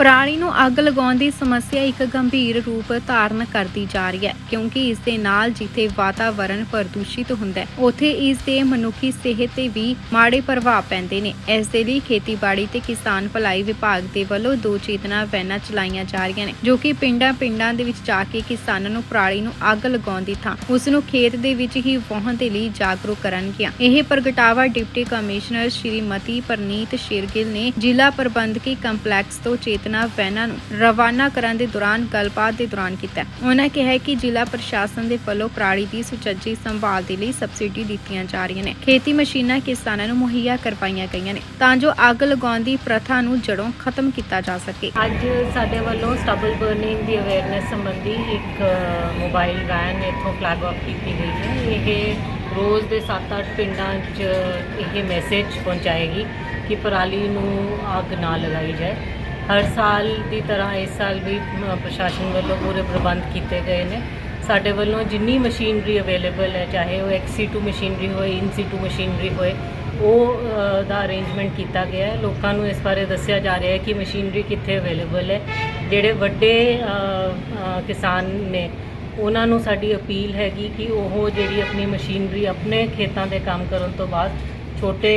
ਪਰਾਲੀ ਨੂੰ ਅੱਗ ਲਗਾਉਣ ਦੀ ਸਮੱਸਿਆ ਇੱਕ ਗੰਭੀਰ ਰੂਪ ਧਾਰਨ ਕਰਦੀ ਜਾ ਰਹੀ ਹੈ, ਕਿਉਂਕਿ ਇਸ ਦੇ ਨਾਲ ਜਿੱਥੇ ਵਾਤਾਵਰਣ ਪ੍ਰਦੂਸ਼ਿਤ ਹੁੰਦਾ ਹੈ, ਉੱਥੇ ਇਸ ਦੇ ਮਨੁੱਖੀ ਸਿਹਤ ਤੇ ਵੀ ਮਾੜੇ ਪ੍ਰਭਾਵ ਪੈਂਦੇ ਨੇ। ਇਸ ਦੇ ਲਈ ਖੇਤੀਬਾੜੀ ਤੇ ਕਿਸਾਨ ਭਲਾਈ ਵਿਭਾਗ ਦੇ ਵੱਲੋਂ ਦੋ ਚੇਤਨਾ ਵੈਨਾਂ ਚਲਾਈਆਂ ਜਾ ਰਹੀਆਂ ਨੇ, ਜੋ ਕਿ ਪਿੰਡਾਂ-ਪਿੰਡਾਂ ਦੇ ਵਿੱਚ ਜਾ ਕੇ ਕਿਸਾਨਾਂ ਨੂੰ ਪਰਾਲੀ ਨੂੰ ਅੱਗ ਲਗਾਉਣ ਦੀ ਥਾਂ, ਉਸ ਨੂੰ ਖੇਤ ਦੇ ਵਿੱਚ ਹੀ ਵਾਹਣ ਦੇ ਲਈ ਜਾਗਰੂਕ ਕਰਨਗੀਆਂ। ਇਹ ਪ੍ਰਗਟਾਵਾ ਡਿਪਟੀ ਕਮਿਸ਼ਨਰ ਸ਼੍ਰੀਮਤੀ ਪਰਨੀਤ ਸ਼ੇਰਗਿਲ ਨੇ ਜ਼ਿਲ੍ਹਾ ਪ੍ਰਬੰਧਕੀ ਕੰਪਲੈਕਸ ਤੋਂ ਚੇਤਨਾ ਵੈਨਾਂ ਨੂੰ ਰਵਾਨਾ ਕਰਨ ਦੇ ਦੌਰਾਨ ਗੱਲਬਾਤ ਦੇ ਦੌਰਾਨ ਕੀਤਾ। ਉਹਨਾਂ ਕਿਹਾ ਕਿ ਜ਼ਿਲ੍ਹਾ ਪ੍ਰਸ਼ਾਸਨ ਦੇ ਵੱਲੋਂ ਪਰਾਲੀ ਦੀ ਸੁਚੱਜੀ ਸੰਭਾਲ ਦੇ ਲਈ ਸਬਸਿਡੀ ਦਿੱਤੀਆਂ ਜਾ ਰਹੀਆਂ ਨੇ। ਖੇਤੀ ਮਸ਼ੀਨਾਂ ਕਿਸਾਨਾਂ ਨੂੰ ਮੁਹੱਈਆ ਕਰਵਾਈਆਂ ਗਈਆਂ ਨੇ ਤਾਂ ਜੋ ਅੱਗ ਲਗਾਉਣ ਦੀ ਪ੍ਰਥਾ ਨੂੰ ਜੜੋਂ ਖਤਮ ਕੀਤਾ ਜਾ ਸਕੇ। ਅੱਜ ਸਾਡੇ ਵੱਲੋਂ ਸਟਬਲ ਬਰਨਿੰਗ ਦੀ ਅਵੇਅਰਨੈਸ ਸੰਬੰਧੀ ਇੱਕ ਮੋਬਾਈਲ ਵੈਨ ਇੱਥੋਂ ਫਲੈਗ ਆਫ ਕੀਤੀ ਗਈ ਹੈ। ਇਹ ਰੋਜ਼ ਦੇ 7-8 ਪਿੰਡਾਂ 'ਚ ਇਹ ਮੈਸੇਜ ਪਹੁੰਚਾਏਗੀ ਕਿ ਪਰਾਲੀ ਨੂੰ ਅੱਗ ਨਾ ਲਗਾਈ ਜਾਏ। ਹਰ ਸਾਲ ਦੀ ਤਰ੍ਹਾਂ ਇਸ ਸਾਲ ਵੀ ਪ੍ਰਸ਼ਾਸਨ ਵੱਲੋਂ ਪੂਰੇ ਪ੍ਰਬੰਧ ਕੀਤੇ ਗਏ ਨੇ। ਸਾਡੇ ਵੱਲੋਂ ਜਿੰਨੀ ਮਸ਼ੀਨਰੀ ਅਵੇਲੇਬਲ ਹੈ, ਚਾਹੇ ਉਹ ਐਕਸੀ2 ਮਸ਼ੀਨਰੀ ਹੋਏ ਇਨਸੀ2 ਮਸ਼ੀਨਰੀ ਹੋਏ, ਉਹ ਦਾ ਅਰੇਂਜਮੈਂਟ ਕੀਤਾ ਗਿਆ ਹੈ। ਲੋਕਾਂ ਨੂੰ ਇਸ ਬਾਰੇ ਦੱਸਿਆ ਜਾ ਰਿਹਾ ਹੈ ਕਿ ਮਸ਼ੀਨਰੀ ਕਿੱਥੇ ਅਵੇਲੇਬਲ ਹੈ। ਜਿਹੜੇ ਵੱਡੇ ਕਿਸਾਨ ਨੇ, ਉਹਨਾਂ ਨੂੰ ਸਾਡੀ ਅਪੀਲ ਹੈਗੀ ਕਿ ਉਹ ਜਿਹੜੀ ਆਪਣੀ ਮਸ਼ੀਨਰੀ ਆਪਣੇ ਖੇਤਾਂ ਦੇ ਕੰਮ ਕਰਨ ਤੋਂ ਬਾਅਦ ਛੋਟੇ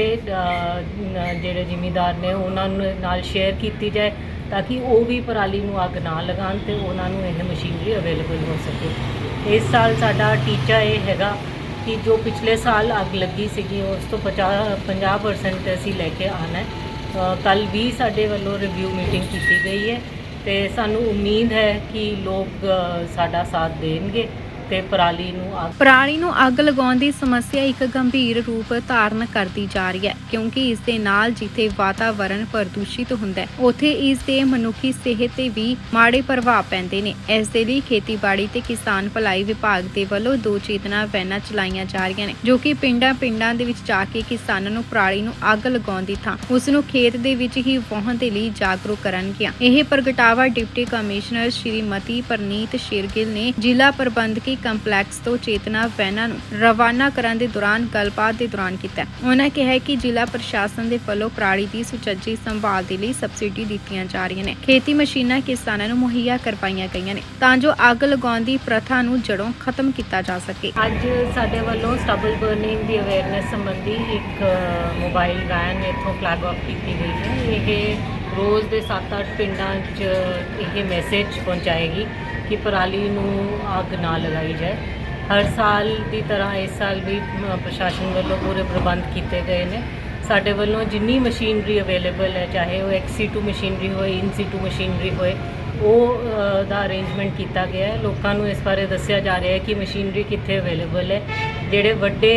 ਜਿਹੜੇ ਜ਼ਿਮੀਦਾਰ ਨੇ, ਉਹਨਾਂ ਨੂੰ ਨਾਲ ਸ਼ੇਅਰ ਕੀਤੀ ਜਾਏ। ਤਾਂ ਕਿ ਉਹ ਵੀ ਪਰਾਲੀ ਨੂੰ ਅੱਗ ਨਾ ਲਗਾਉਣ ਤੇ ਉਹਨਾਂ ਨੂੰ ਇਹ ਮਸ਼ੀਨਰੀ ਅਵੇਲੇਬਲ ਹੋ ਸਕੇ। ਇਸ ਸਾਲ ਸਾਡਾ ਟੀਚਾ ਇਹ ਹੈਗਾ ਕਿ ਜੋ ਪਿਛਲੇ ਸਾਲ ਅੱਗ ਲੱਗੀ ਸੀਗੀ, ਉਸ ਤੋਂ 50 50% ਅਸੀਂ ਲੈ ਕੇ ਆਣਾ ਹੈ। ਕੱਲ ਵੀ ਸਾਡੇ ਵੱਲੋਂ ਰਿਵਿਊ ਮੀਟਿੰਗ ਕੀਤੀ ਗਈ ਹੈ ਤੇ ਸਾਨੂੰ ਉਮੀਦ ਹੈ ਕਿ ਲੋਕ ਸਾਡਾ ਸਾਥ ਦੇਣਗੇ। ਤੇ ਪਰਾਲੀ ਨੂੰ ਅੱਗ ਪਰਾਲੀ ਨੂੰ ਅੱਗ ਲਗਾਉਣ ਦੀ ਸਮੱਸਿਆ ਇੱਕ ਗੰਭੀਰ ਰੂਪ ਧਾਰਨ ਕਰਦੀ ਜਾ ਰਹੀ ਹੈ, ਕਿਉਂਕਿ ਇਸ ਦੇ ਨਾਲ ਜਿੱਥੇ ਵਾਤਾਵਰਣ ਪ੍ਰਦੂਸ਼ਿਤ ਹੁੰਦਾ ਹੈ, ਉੱਥੇ ਇਸ ਦੇ ਮਨੁੱਖੀ ਸਿਹਤ ਤੇ ਵੀ ਮਾੜੇ ਪ੍ਰਭਾਵ ਪੈਂਦੇ ਨੇ। ਇਸ ਦੇ ਲਈ ਖੇਤੀਬਾੜੀ ਤੇ ਕਿਸਾਨ ਭਲਾਈ ਵਿਭਾਗ ਦੇ ਵੱਲੋਂ ਦੋ ਚੇਤਨਾ ਵੈਨਾਂ ਚਲਾਈਆਂ ਜਾ ਰਹੀਆਂ ਨੇ, ਜੋ ਕਿ ਪਿੰਡਾਂ-ਪਿੰਡਾਂ ਦੇ ਵਿੱਚ ਜਾ ਕੇ ਕਿਸਾਨਾਂ ਨੂੰ ਪਰਾਲੀ ਨੂੰ ਅੱਗ ਲਗਾਉਣ ਦੀ ਥਾਂ, ਉਸ ਨੂੰ ਖੇਤ ਦੇ ਵਿੱਚ ਹੀ ਵਾਹਣ ਦੇ ਲਈ ਜਾਗਰੂਕ ਕਰਨਗੀਆਂ। ਇਹ ਪ੍ਰਗਟਾਵਾ ਡਿਪਟੀ ਕਮਿਸ਼ਨਰ ਸ਼੍ਰੀਮਤੀ ਪਰਨੀਤ ਸ਼ੇਰਗਿਲ ਨੇ ਜ਼ਿਲ੍ਹਾ ਪ੍ਰਬੰਧਕੀ ਕੰਪਲੈਕਸ ਤੋਂ ਚੇਤਨਾ ਵੈਨਾਂ ਨੂੰ ਰਵਾਨਾ ਕਰਨ ਦੇ ਦੌਰਾਨ ਗੱਲਬਾਤ ਦੇ ਦੌਰਾਨ ਕੀਤਾ। ਉਹਨਾਂ ਕਿਹਾ ਕਿ ਜ਼ਿਲ੍ਹਾ ਪ੍ਰਸ਼ਾਸਨ ਦੇ ਵੱਲੋਂ ਪਰਾਲੀ ਦੀ ਸੁਚੱਜੀ ਸੰਭਾਲ ਦੇ ਲਈ ਸਬਸਿਡੀ ਦਿੱਤੀਆਂ ਜਾ ਰਹੀਆਂ ਨੇ। ਖੇਤੀ ਮਸ਼ੀਨਾਂ ਕਿਸਾਨਾਂ ਨੂੰ ਮੁਹੱਈਆ ਕਰਵਾਈਆਂ ਗਈਆਂ ਨੇ, ਤਾਂ ਜੋ ਅੱਗ ਲਗਾਉਣ ਦੀ ਪ੍ਰਥਾ ਨੂੰ ਜੜੋਂ ਖਤਮ ਕੀਤਾ ਜਾ ਸਕੇ। ਅੱਜ ਸਾਡੇ ਵੱਲੋਂ ਸਟਬਲ ਬਰਨਿੰਗ ਦੀ ਅਵੇਅਰਨੈਸ ਸੰਬੰਧੀ ਇੱਕ ਮੋਬਾਈਲ ਵੈਨ ਇੱਥੋਂ ਫਲੈਗ ਆਫ ਕੀਤੀ ਗਈ ਹੈ। ਇਹ ਰੋਜ਼ ਦੇ 7-8 ਪਿੰਡਾਂ 'ਚ ਇਹ ਮੈਸੇਜ ਪਹੁੰਚਾਏਗੀ। ਕਿ ਪਰਾਲੀ ਨੂੰ ਅੱਗ ਨਾ ਲਗਾਈ ਜਾਏ। ਹਰ ਸਾਲ ਦੀ ਤਰ੍ਹਾਂ ਇਸ ਸਾਲ ਵੀ ਪ੍ਰਸ਼ਾਸਨ ਵੱਲੋਂ ਪੂਰੇ ਪ੍ਰਬੰਧ ਕੀਤੇ ਗਏ ਨੇ। ਸਾਡੇ ਵੱਲੋਂ ਜਿੰਨੀ ਮਸ਼ੀਨਰੀ ਅਵੇਲੇਬਲ ਹੈ, ਚਾਹੇ ਉਹ ਐਕਸੀ2 ਮਸ਼ੀਨਰੀ ਹੋਏ ਇਨਸੀ2 ਮਸ਼ੀਨਰੀ ਹੋਏ, ਉਹ ਦਾ ਅਰੇਂਜਮੈਂਟ ਕੀਤਾ ਗਿਆ ਹੈ। ਲੋਕਾਂ ਨੂੰ ਇਸ ਬਾਰੇ ਦੱਸਿਆ ਜਾ ਰਿਹਾ ਹੈ ਕਿ ਮਸ਼ੀਨਰੀ ਕਿੱਥੇ ਅਵੇਲੇਬਲ ਹੈ। ਜਿਹੜੇ ਵੱਡੇ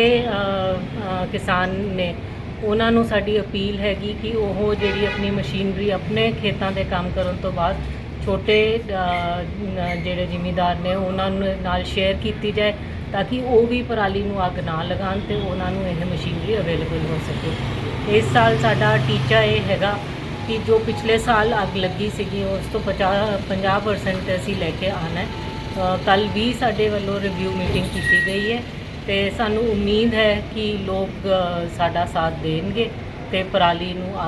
ਕਿਸਾਨ ਨੇ, ਉਹਨਾਂ ਨੂੰ ਸਾਡੀ ਅਪੀਲ ਹੈਗੀ ਕਿ ਉਹ ਜਿਹੜੀ ਆਪਣੀ ਮਸ਼ੀਨਰੀ ਆਪਣੇ ਖੇਤਾਂ ਦੇ ਕੰਮ ਕਰਨ ਤੋਂ ਬਾਅਦ ਛੋਟੇ ਜਿਹੜੇ ਜ਼ਿਮੀਦਾਰ ਨੇ ਉਹਨਾਂ ਨਾਲ ਸ਼ੇਅਰ ਕੀਤੀ ਜਾਏ ਤਾਂ ਕਿ ਉਹ ਵੀ ਪਰਾਲੀ ਨੂੰ ਅੱਗ ਨਾ ਲਗਾਉਣ ਤੇ ਉਹਨਾਂ ਨੂੰ ਇਹ ਮਸ਼ੀਨਰੀ ਅਵੇਲੇਬਲ ਹੋ ਸਕੇ। ਇਸ ਸਾਲ ਸਾਡਾ ਟੀਚਾ ਇਹ ਹੈਗਾ ਕਿ ਜੋ ਪਿਛਲੇ ਸਾਲ ਅੱਗ ਲੱਗੀ ਸੀਗੀ, ਉਸ ਤੋਂ 50 50% ਅਸੀਂ ਲੈ ਕੇ ਆਣਾ ਹੈ। ਕੱਲ ਵੀ ਸਾਡੇ ਵੱਲੋਂ ਰਿਵਿਊ ਮੀਟਿੰਗ ਕੀਤੀ ਗਈ ਹੈ ਤੇ ਸਾਨੂੰ ਉਮੀਦ ਹੈ ਕਿ ਲੋਕ ਸਾਡਾ ਸਾਥ ਦੇਣਗੇ ਤੇ ਪਰਾਲੀ ਨੂੰ ਅੱਗ